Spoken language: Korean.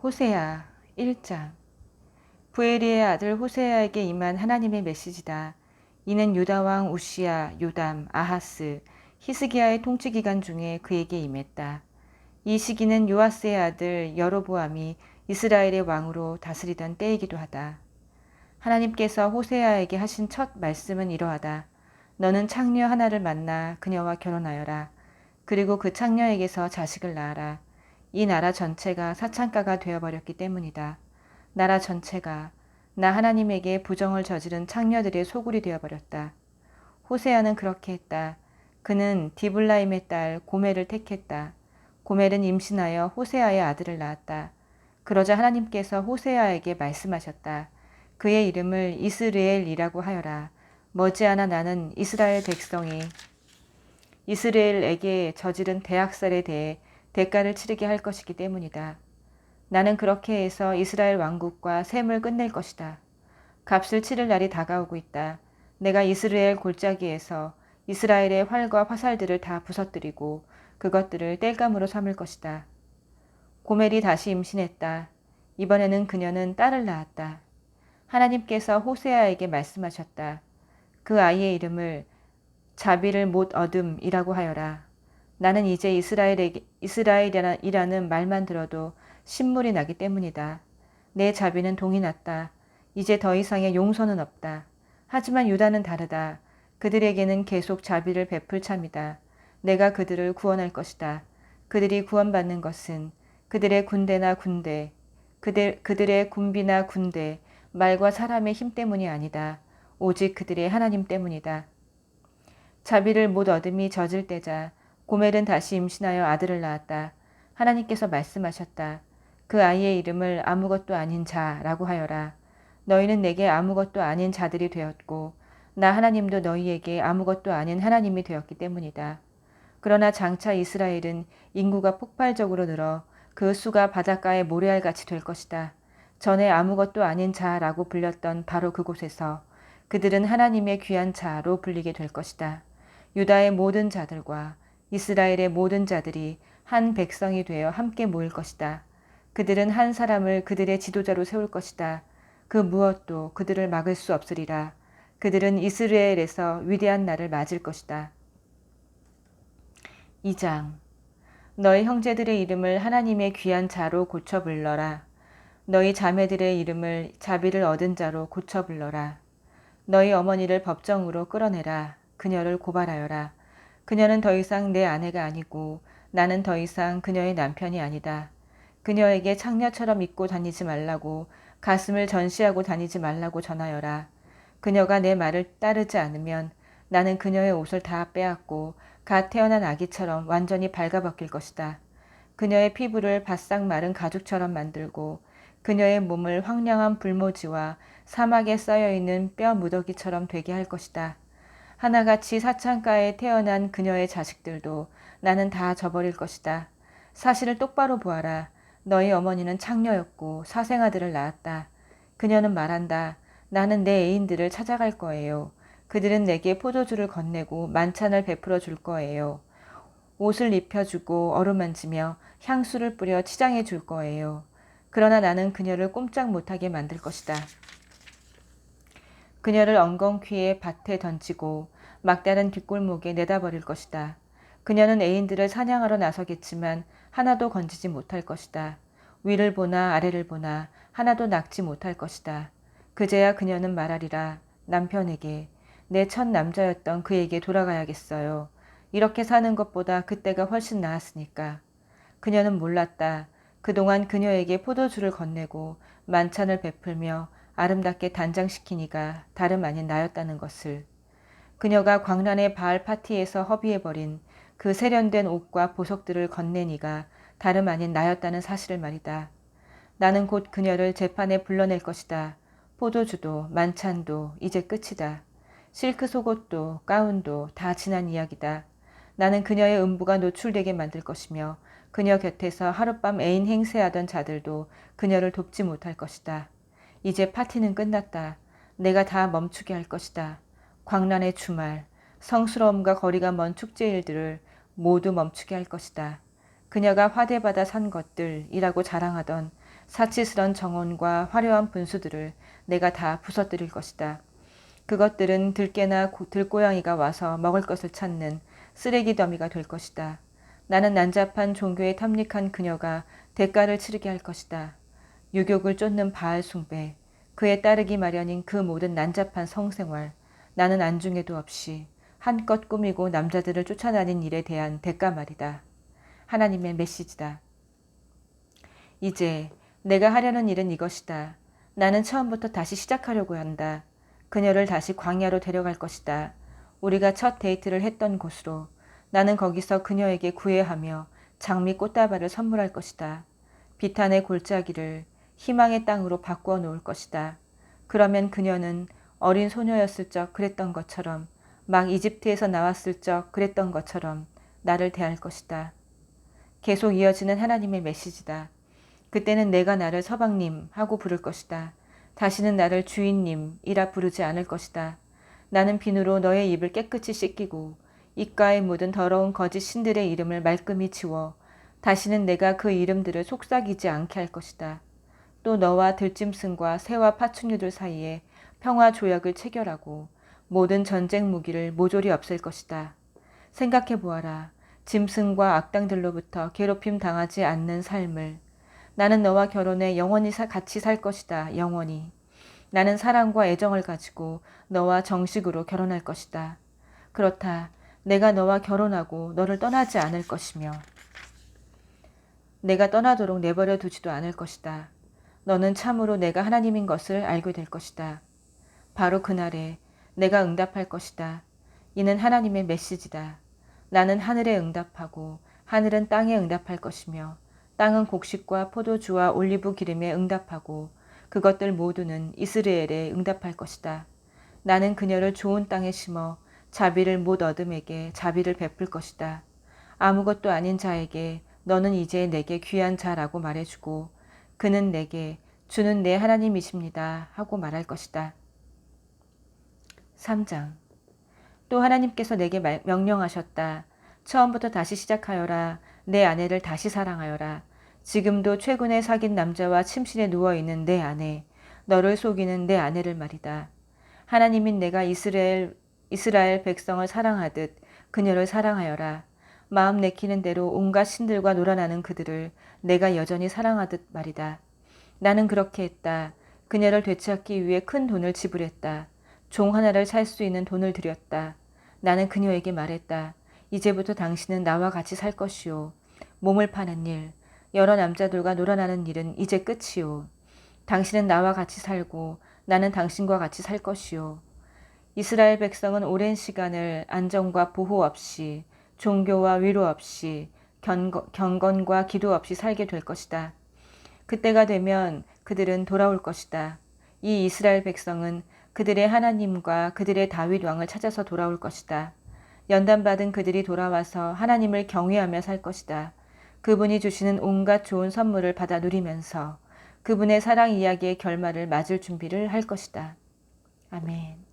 호세아 1장 부에리의 아들 호세아에게 임한 하나님의 메시지다. 이는 유다 왕 우시야, 요담, 아하스, 히스기야의 통치 기간 중에 그에게 임했다. 이 시기는 요아스의 아들 여로보암이 이스라엘의 왕으로 다스리던 때이기도 하다. 하나님께서 호세아에게 하신 첫 말씀은 이러하다. 너는 창녀 하나를 만나 그녀와 결혼하여라. 그리고 그 창녀에게서 자식을 낳아라. 이 나라 전체가 사창가가 되어버렸기 때문이다. 나라 전체가 나 하나님에게 부정을 저지른 창녀들의 소굴이 되어버렸다. 호세아는 그렇게 했다. 그는 디블라임의 딸 고멜을 택했다. 고멜은 임신하여 호세아의 아들을 낳았다. 그러자 하나님께서 호세아에게 말씀하셨다. 그의 이름을 이스르엘이라고 하여라. 머지않아 나는 이스라엘 백성이 이스라엘에게 저지른 대학살에 대해 대가를 치르게 할 것이기 때문이다. 나는 그렇게 해서 이스라엘 왕국과 셈을 끝낼 것이다. 값을 치를 날이 다가오고 있다. 내가 이스라엘 골짜기에서 이스라엘의 활과 화살들을 다 부서뜨리고 그것들을 땔감으로 삼을 것이다. 고멜이 다시 임신했다. 이번에는 그녀는 딸을 낳았다. 하나님께서 호세아에게 말씀하셨다. 그 아이의 이름을 자비를 못 얻음이라고 하여라. 나는 이제 이스라엘에게, 이스라엘이라는 말만 들어도 신물이 나기 때문이다. 내 자비는 동이 났다. 이제 더 이상의 용서는 없다. 하지만 유다는 다르다. 그들에게는 계속 자비를 베풀 참이다. 내가 그들을 구원할 것이다. 그들이 구원받는 것은 그들의 군대나 군대, 그들, 그들의 군비나 군대, 말과 사람의 힘 때문이 아니다. 오직 그들의 하나님 때문이다. 자비를 못 얻음이 젖을 때자 고멜은 다시 임신하여 아들을 낳았다. 하나님께서 말씀하셨다. 그 아이의 이름을 아무것도 아닌 자라고 하여라. 너희는 내게 아무것도 아닌 자들이 되었고 나 하나님도 너희에게 아무것도 아닌 하나님이 되었기 때문이다. 그러나 장차 이스라엘은 인구가 폭발적으로 늘어 그 수가 바닷가의 모래알 같이 될 것이다. 전에 아무것도 아닌 자라고 불렸던 바로 그곳에서 그들은 하나님의 귀한 자로 불리게 될 것이다. 유다의 모든 자들과 이스라엘의 모든 자들이 한 백성이 되어 함께 모일 것이다. 그들은 한 사람을 그들의 지도자로 세울 것이다. 그 무엇도 그들을 막을 수 없으리라. 그들은 이스라엘에서 위대한 날을 맞을 것이다. 2장 너희 형제들의 이름을 하나님의 귀한 자로 고쳐 불러라. 너희 자매들의 이름을 자비를 얻은 자로 고쳐 불러라. 너희 어머니를 법정으로 끌어내라. 그녀를 고발하여라. 그녀는 더 이상 내 아내가 아니고 나는 더 이상 그녀의 남편이 아니다. 그녀에게 창녀처럼 입고 다니지 말라고 가슴을 전시하고 다니지 말라고 전하여라. 그녀가 내 말을 따르지 않으면 나는 그녀의 옷을 다 빼앗고 갓 태어난 아기처럼 완전히 발가벗길 것이다. 그녀의 피부를 바싹 마른 가죽처럼 만들고 그녀의 몸을 황량한 불모지와 사막에 쌓여 있는 뼈 무더기처럼 되게 할 것이다. 하나같이 사창가에 태어난 그녀의 자식들도 나는 다 저버릴 것이다. 사실을 똑바로 보아라. 너희 어머니는 창녀였고 사생아들을 낳았다. 그녀는 말한다. 나는 내 애인들을 찾아갈 거예요. 그들은 내게 포도주를 건네고 만찬을 베풀어 줄 거예요. 옷을 입혀주고 어루만지며 향수를 뿌려 치장해 줄 거예요. 그러나 나는 그녀를 꼼짝 못하게 만들 것이다. 그녀를 엉겅퀴에 밭에 던지고 막다른 뒷골목에 내다버릴 것이다. 그녀는 애인들을 사냥하러 나서겠지만 하나도 건지지 못할 것이다. 위를 보나 아래를 보나 하나도 낚지 못할 것이다. 그제야 그녀는 말하리라 남편에게 내 첫 남자였던 그에게 돌아가야겠어요. 이렇게 사는 것보다 그때가 훨씬 나았으니까. 그녀는 몰랐다. 그동안 그녀에게 포도주를 건네고 만찬을 베풀며 아름답게 단장시키니가 다름 아닌 나였다는 것을. 그녀가 광란의 바알 파티에서 허비해버린 그 세련된 옷과 보석들을 건네니가 다름 아닌 나였다는 사실을 말이다. 나는 곧 그녀를 재판에 불러낼 것이다. 포도주도 만찬도 이제 끝이다. 실크 속옷도 가운도 다 지난 이야기다. 나는 그녀의 음부가 노출되게 만들 것이며 그녀 곁에서 하룻밤 애인 행세하던 자들도 그녀를 돕지 못할 것이다. 이제 파티는 끝났다. 내가 다 멈추게 할 것이다. 광란의 주말, 성스러움과 거리가 먼 축제 일들을 모두 멈추게 할 것이다. 그녀가 화대받아 산 것들이라고 자랑하던 사치스런 정원과 화려한 분수들을 내가 다 부서뜨릴 것이다. 그것들은 들깨나 고- 들고양이가 와서 먹을 것을 찾는 쓰레기 더미가 될 것이다. 나는 난잡한 종교에 탐닉한 그녀가 대가를 치르게 할 것이다. 유욕을 쫓는 바알 숭배, 그에 따르기 마련인 그 모든 난잡한 성생활, 나는 안중에도 없이 한껏 꾸미고 남자들을 쫓아다닌 일에 대한 대가 말이다. 하나님의 메시지다. 이제 내가 하려는 일은 이것이다. 나는 처음부터 다시 시작하려고 한다. 그녀를 다시 광야로 데려갈 것이다. 우리가 첫 데이트를 했던 곳으로 나는 거기서 그녀에게 구애하며 장미 꽃다발을 선물할 것이다. 비탄의 골짜기를 희망의 땅으로 바꾸어 놓을 것이다. 그러면 그녀는 어린 소녀였을 적 그랬던 것처럼 막 이집트에서 나왔을 적 그랬던 것처럼 나를 대할 것이다. 계속 이어지는 하나님의 메시지다. 그때는 내가 나를 서방님 하고 부를 것이다. 다시는 나를 주인님이라 부르지 않을 것이다. 나는 비누로 너의 입을 깨끗이 씻기고 입가에 묻은 더러운 거짓 신들의 이름을 말끔히 지워 다시는 내가 그 이름들을 속삭이지 않게 할 것이다. 또 너와 들짐승과 새와 파충류들 사이에 평화 조약을 체결하고 모든 전쟁 무기를 모조리 없앨 것이다. 생각해 보아라. 짐승과 악당들로부터 괴롭힘 당하지 않는 삶을 나는 너와 결혼해 영원히 사- 같이 살 것이다. 영원히. 나는 사랑과 애정을 가지고 너와 정식으로 결혼할 것이다. 그렇다. 내가 너와 결혼하고 너를 떠나지 않을 것이며 내가 떠나도록 내버려 두지도 않을 것이다. 너는 참으로 내가 하나님인 것을 알게 될 것이다. 바로 그날에 내가 응답할 것이다. 이는 하나님의 메시지다. 나는 하늘에 응답하고 하늘은 땅에 응답할 것이며 땅은 곡식과 포도주와 올리브 기름에 응답하고 그것들 모두는 이스라엘에 응답할 것이다. 나는 그녀를 좋은 땅에 심어 자비를 못 얻음에게 자비를 베풀 것이다. 아무것도 아닌 자에게 너는 이제 내게 귀한 자라고 말해주고 그는 내게 주는 내 하나님이십니다 하고 말할 것이다. 3장 또 하나님께서 내게 말- 명령하셨다. 처음부터 다시 시작하여라. 내 아내를 다시 사랑하여라. 지금도 최근에 사귄 남자와 침실에 누워있는 내 아내, 너를 속이는 내 아내를 말이다. 하나님인 내가 이스라엘, 이스라엘 백성을 사랑하듯 그녀를 사랑하여라. 마음 내키는 대로 온갖 신들과 놀아나는 그들을 내가 여전히 사랑하듯 말이다. 나는 그렇게 했다. 그녀를 되찾기 위해 큰 돈을 지불했다. 종 하나를 살 수 있는 돈을 들였다. 나는 그녀에게 말했다. 이제부터 당신은 나와 같이 살 것이오. 몸을 파는 일, 여러 남자들과 놀아나는 일은 이제 끝이오. 당신은 나와 같이 살고 나는 당신과 같이 살 것이오. 이스라엘 백성은 오랜 시간을 안정과 보호 없이 종교와 위로 없이 견거, 경건 과 기도 없이 살게 될 것이다. 그때가 되면 그들은 돌아올 것이다. 이 이스라엘 백성은 그들의 하나님과 그들의 다윗 왕을 찾아서 돌아올 것이다. 연단받은 그들이 돌아와서 하나님을 경외하며 살 것이다. 그분이 주시는 온갖 좋은 선물을 받아 누리면서 그분의 사랑 이야기의 결말을 맞을 준비를 할 것이다. 아멘.